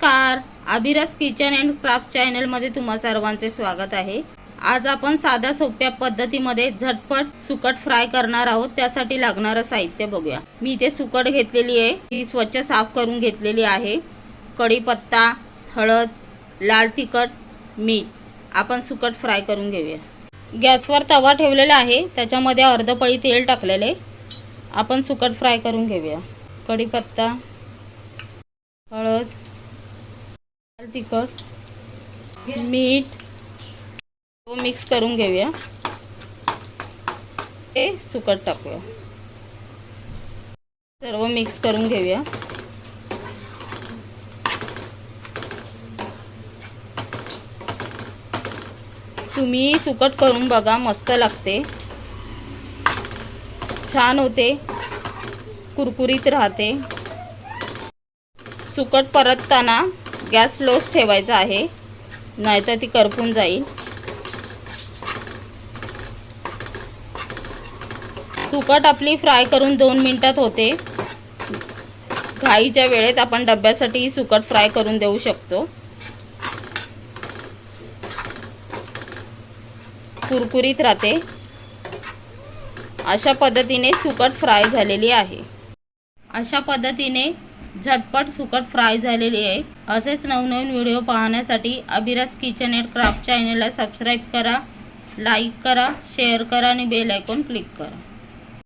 नमस्कार. अभिरस kitchen and craft चॅनलमध्ये तुम्हा सर्वांचे स्वागत आहे. आज आपण साध्या सोप्या पद्धतीमध्ये झटपट सुकट फ्राय करणार आहोत. त्यासाठी लागणारं साहित्य बघूया. मी इथे सुकट घेतलेली आहे. ती स्वच्छ साफ करून घेतलेली आहे. कढीपत्ता हळद लाल तिखट मीठ. आपण सुकट फ्राय करून घेऊया. गॅसवर तवा ठेवलेला आहे. त्याच्यामध्ये अर्धपळी तेल टाकलेले. आपण सुकट फ्राय करून घेऊया. कढीपत्ता हळद तिखट मीठ सर्व मिक्स करून घेऊया. ते सुकट टाकूया. सर्व मिक्स करून घेऊया. तुम्ही सुकट करून बघा मस्त लागते. छान होते. कुरकुरीत राहते. सुकट परतताना गॅस लोच ठेवायचा आहे. नाहीतर ती करपून जाईल. सुकट आपली फ्राय करून दोन मिनटात होते. घाईच्या वेळेत आपण डब्यासाठी सुकट फ्राय करून देऊ शकतो. कुरकुरीत राहते. अशा पद्धतीने सुकट फ्राय झालेली आहे. अशा पद्धतीने झटपट सुकट फ्राय झालेली आहे. असेच नवनवीन व्हिडिओ पाहण्यासाठी अभिरस किचन अँड क्राफ्ट चॅनलला सबस्क्राईब करा लाईक करा शेअर करा आणि बेल आयकॉन क्लिक करा.